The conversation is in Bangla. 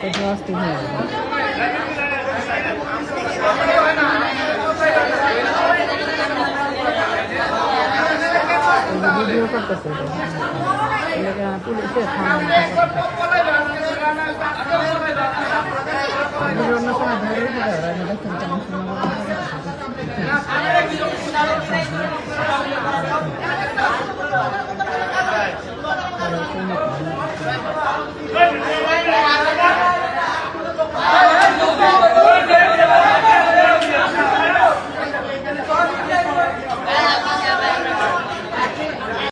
কত আসতে হয় ভিডিও করতেছে পুলিশে ভিডিও অন্য সময় ধরে দেখতে